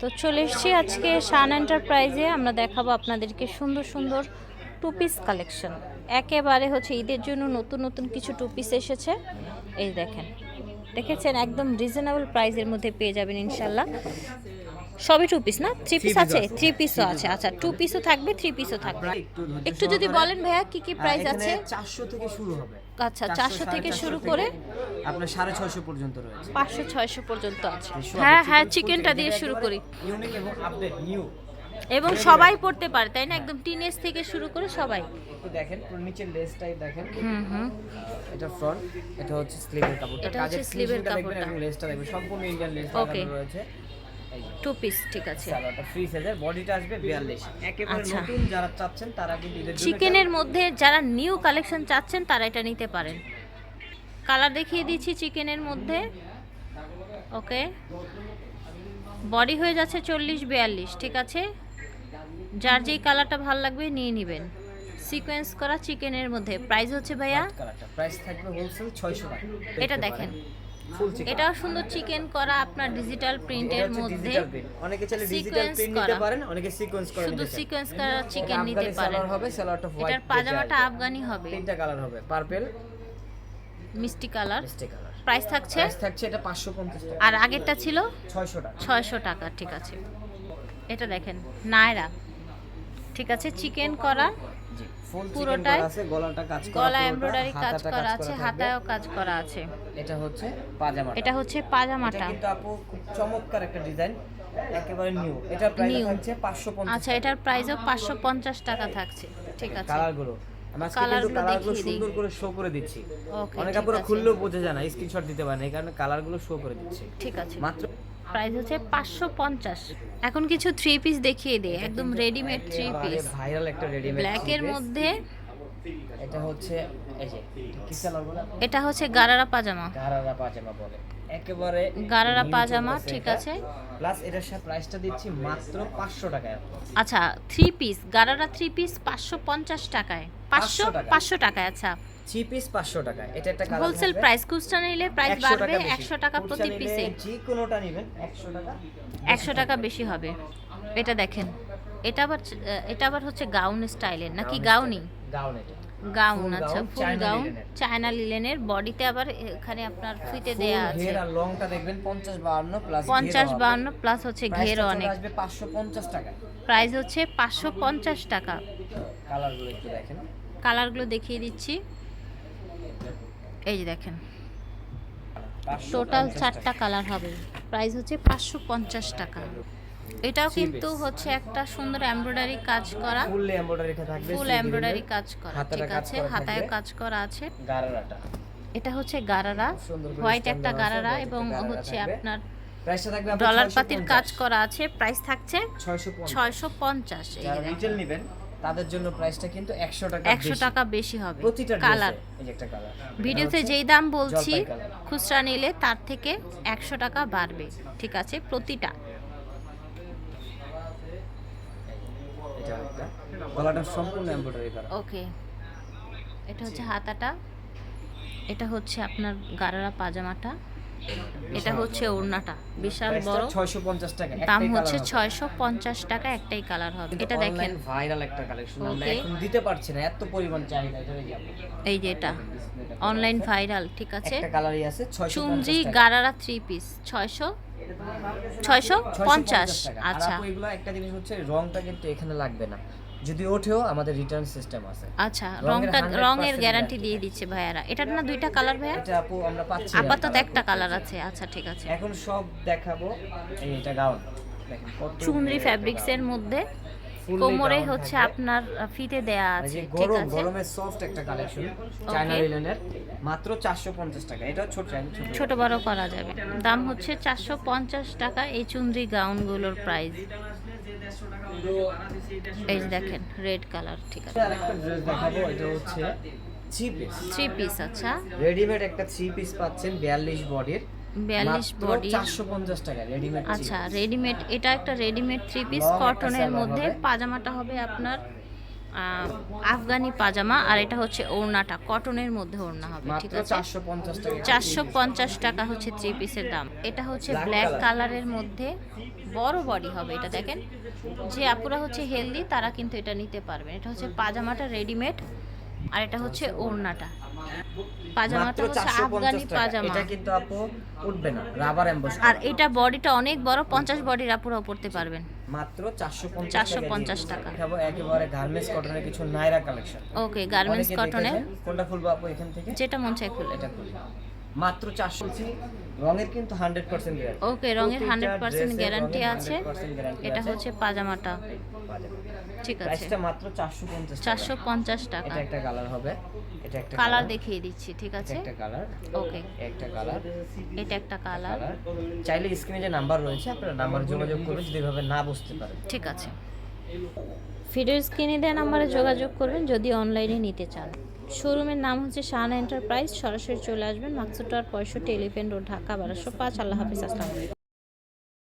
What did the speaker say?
তো চলে এসছি আজকে সান এন্টারপ্রাইজে। আমরা দেখাবো আপনাদেরকে সুন্দর সুন্দর টু পিস কালেকশন। একেবারে হচ্ছে ঈদের জন্য নতুন নতুন কিছু টু পিস এসেছে। এই দেখেন। দেখেছেন? একদম রিজনেবল প্রাইজের মধ্যে পেয়ে যাবেন ইনশাল্লাহ সবই টু পিস না? থ্রি পিস আছে? থ্রি পিসও আছে। আচ্ছা টু পিসও থাকবে থ্রি পিসও থাকবে। একটু যদি বলেন ভাইয়া কি কি প্রাইস হ্যাঁ, আছে এখানে 400 থেকে শুরু হবে। আচ্ছা চারশো থেকে শুরু করে আপনার সাড়ে ছয়শো পর্যন্ত রয়েছে। পাঁচশো ছয়শো পর্যন্ত আছে। হ্যাঁ হ্যাঁ চিকেনটা দিয়ে শুরু করি। ইউনিক এবং আপডেট নিউ এবং সবাই পড়তে পারে তাই না? একদম টিনেজ থেকে শুরু করে সবাই। একটু দেখেন নিচের লেসটাই দেখেন। হুম হুম। এটা ফ্রন্ট এটা হচ্ছে স্লিভের কাপড়টা। এটা হচ্ছে স্লিভের কাপড়টা। এবং লেসটা দেখবেন। সম্পূর্ণ ইন্ডিয়ান লেস লাগানো রয়েছে। টু পিস ঠিক আছে। সালোয়ারটা ফ্রি সাইজের বডিটা আসবে 42 একেবারে আচ্ছা। নতুন যারা চাচ্ছেন তারা কিন্তু জন্য চিকেনের মধ্যে যারা নিউ কালেকশন চাচ্ছেন তারা এটা নিতে পারেন। কালার দেখিয়ে দিচ্ছি চিকেনের মধ্যে। ওকে বডি হয়ে যাচ্ছে চল্লিশ বিয়াল্লিশ ঠিক আছে? যার যেই কালারটা ভালো লাগবে নিয়ে নেবেন। সিকোয়েন্স করা চিকেনের মধ্যে। প্রাইস হচ্ছে ভাইয়া? প্রাইস থাকবে হোলসেল 600 টাকা। এটা দেখেন। এটাও সুন্দর চিকেন করা আপনার ডিজিটাল প্রিন্টের মধ্যে। অনেকে চাইলে ডিজিটাল প্রিন্ট নিতে। পারেন অনেকে সিকোয়েন্স করে শুধু সিকোয়েন্স করা চিকেন নিতে পারেন। হবে সালোয়ারটা হোয়াইট এটার পাজামাটা আফগানি হবে। তিনটা কালার হবে পার্পল মিষ্টি কালার। মিষ্টি কালার। প্রাইস থাকছে? প্রাইস থাকছে এটা 550 টাকা। আর আগেরটা ছিল? 600 টাকা। ছয়শো টাকা ঠিক আছে। এটা দেখেন নায়রা। ঠিক আছে চিকেন করা। ফুল পুরোটাই আছে গলাটা কাজ করা গলা এমব্রয়ডারি কাজ করা আছে হাতায়ও কাজ করা আছে। এটা হচ্ছে পাজামা এটা হচ্ছে পাজামাটা। কিন্তু আপু খুব চমৎকার একটা ডিজাইন একেবারে নিউ। এটা প্রাইস। থাকছে 550 আচ্ছা এটার প্রাইসও পাঁচশো পঞ্চাশ টাকা থাকছে। ঠিক আছে। কালারগুলো। সুন্দর করে শো করে দিচ্ছি। অনেক আপুরা খুললেও বোঝা যায় না স্ক্রিনশট দিতে পারে না এই কারণে কালারগুলো শো করে দিচ্ছি। ঠিক আছে। মাত্র প্রাইস হচ্ছে পাঁচশো পঞ্চাশ। এখন কিছু থ্রি পিস দেখিয়ে দিই একদম রেডিমেড থ্রি পিস ভাইরাল একটা রেডিমেড ব্ল্যাকের মধ্যে এটা হচ্ছে এই যে এটা হচ্ছে গারারা পাজামা। গারারা পাজামা বলে। একেবারে গারারা পাজামা ঠিক আছে। প্লাস এটার সাথে প্রাইসটা দিচ্ছি মাত্র 500 টাকায়। আচ্ছা three piece gharara three piece পাঁচশো পঞ্চাশ টাকায়। পাঁচশো 500 পাঁচশো টাকায় আচ্ছা। থ্রি পিস 500 টাকা। এটা একটা কালার হোলসেল প্রাইস খুচরা নিলে প্রাইস বাড়বে একশো টাকা প্রতি পিসে যে কোনোটা নেবেন 100 টাকা একশো টাকা বেশি হবে। এটা দেখেন। এটা আবার এটা আবার হচ্ছে গাউন স্টাইলের নাকি গাউনি গাউন এটা। গাউন আচ্ছা ফুল গাউন চায়না লিলেনের বডিতে আবার এখানে আপনার ফিতে দেয়া আছে। ঘের আর লংটা দেখবেন 50 52 প্লাস পঞ্চাশ বাউন্ন প্লাস হচ্ছে ঘেরও অনেক। আসবে 550 টাকা। প্রাইস হচ্ছে পাঁচশো পঞ্চাশ টাকা। কালারগুলো একটু দেখেন। কালারগুলো দেখিয়ে দিচ্ছি। এই যে দেখেন। টোটাল চারটা কালার হবে। প্রাইস হচ্ছে পাঁচশো পঞ্চাশ টাকা। এটাও কিন্তু হচ্ছে একটা সুন্দর এমব্রয়ডারি কাজ করা। ফুল এমব্রয়ডারি থাকবে ফুল এমব্রয়ডারি কাজ করা। ঠিক আছে হাতায় কাজ করা আছে। গারারাটা। এটা হচ্ছে গারারা। হোয়াইট একটা গারারা এবং হচ্ছে আপনার ডলার পাতির কাজ করা আছে। প্রাইস থাকছে ছয়শো পঞ্চাশ। রিটেল নেবেন তাদের জন্য প্রাইসটা কিন্তু 100 টাকা একশো বেশি। টাকা বেশি হবে। প্রতিটা কালার এই যে একটা কালার ভিডিওতে যেই দাম বলছি খুচরা নিলে তার থেকে একশো টাকা বাড়বে। ঠিক আছে প্রতিটা। এটা একটা। গলাটা সম্পূর্ণ এমব্রয়ডারি করা ওকে এটা হচ্ছে হাতাটা। এটা হচ্ছে আপনার গারারা পাজামাটা। এটা হচ্ছে ওড়নাটা বিশাল বড়। 650 টাকা দাম হচ্ছে colour হবে। ছয়শো পঞ্চাশ টাকা একটাই কালার হবে। এটা দেখেন। ভাইরাল একটা কালেকশন আমরা এখন দিতে পারছি না এত পরিমাণ চাহিদা ধরে যাব। এই যে এটা। অনলাইন ভাইরাল ঠিক আছে? একটা কালারই আছে 650 চুনরি টাকা। গারারা থ্রি পিস ছয়শো? ছয়শো 650 পঞ্চাশ আচ্ছা। এগুলো একটা জিনিস হচ্ছে রংটা কিন্তু এখানে লাগবে না। যদি ওঠেও আমাদের রিটার্ন সিস্টেম আছে। আচ্ছা রংটা 100% রঙের গ্যারান্টি দিয়ে দিচ্ছে ভাইয়ারা। এটার না দুইটা কালার ভাইয়া? এটা আপু আমরা পাচ্ছি আপাতত একটা কালার আছে। আচ্ছা ঠিক আছে। এখন সব দেখাবো। এই এটা গাউন দেখেন চুনরি ফ্যাব্রিক্স এর মধ্যে কোমরে হচ্ছে আপনার ফিতে দেয়া আছে। ঠিক গরম আছে? গরমের সফট একটা কালেকশন চায়না লিলেনের মাত্র 450 টাকা। এটা ছোট ছোট ছোট বড় করা যাবে। দাম হচ্ছে চারশো পঞ্চাশ টাকা এই চুনরি গাউনগুলোর প্রাইস এই দেখেন রেড কালার ঠিক আছে। আরেকটা ড্রেস দেখাবো এটা হচ্ছে থ্রি পিস থ্রি পিস আচ্ছা। রেডিমেড একটা থ্রি পিস পাচ্ছেন 42 বডির বিয়াল্লিশ বডি 450 টাকা রেডিমেড আচ্ছা রেডিমেড এটা একটা রেডিমেড থ্রি পিস কটনের মধ্যে পাজামাটা হবে আপনার আফগানি পাজামা আর এটা হচ্ছে ওড়নাটা। কটনের মধ্যে ওড়না হবে ঠিক আছে? চারশো পঞ্চাশ টাকা। চারশো পঞ্চাশ টাকা হচ্ছে থ্রি পিসের দাম। এটা হচ্ছে ব্ল্যাক কালারের মধ্যে বড় বডি হবে এটা দেখেন। যে আপুরা হচ্ছে হেলদি তারা কিন্তু এটা নিতে পারবেন। এটা হচ্ছে পাজামাটা রেডিমেড আর এটা হচ্ছে ওড়নাটা। পাজামাটা হচ্ছে আফগানি পাজামা। এটা কিন্তু আপু উঠবে না রাবার এম্বস আর এটা বডিটা অনেক বড় পঞ্চাশ বডির আপুরাও পড়তে পারবেন। মাত্র চারশো পঞ্চাশ 450 টাকা। দেখাবো একেবারে গার্মেন্টস কটনের কিছু নাইরা কালেকশন ওকে গার্মেন্টস কটনের কোনটা খুলবো আপু এখান থেকে? যেটা মন চাই খুলে। এটা খুলি মাত্র চারশো রঙের কিন্তু হান্ড্রেড পার্সেন্ট গ্যারান্টি ওকে রঙের হান্ড্রেড পার্সেন্ট গ্যারান্টি আছে। এটা হচ্ছে পাজামাটা। ঠিক আছে। প্রাইসটা মাত্র চারশো পঞ্চাশ চারশো পঞ্চাশ টাকা। এটা একটা কালার হবে। এটা একটা কালার দেখিয়ে দিচ্ছি ঠিক আছে? একটা কালার ওকে একটা কালার এটা একটা কালার চাইলে স্ক্রিনে যে নাম্বার রয়েছে আপনারা নাম্বার যোগাযোগ করবেন যদি এভাবে না বুঝতে পারেন। ঠিক আছে। ভিডিও স্ক্রিনে দেওয়া নাম্বারে যোগাযোগ করবেন যদি অনলাইনে নিতে চান। শোরুমের নাম হচ্ছে শান এন্টারপ্রাইজ। সরাসরি চলে আসবেন। মাকসুটার পঁয়ষট্টি এলিফেন্ট রোড, ঢাকা, বারোশো পাঁচ। আল্লাহ হাফিজ, আসসালাম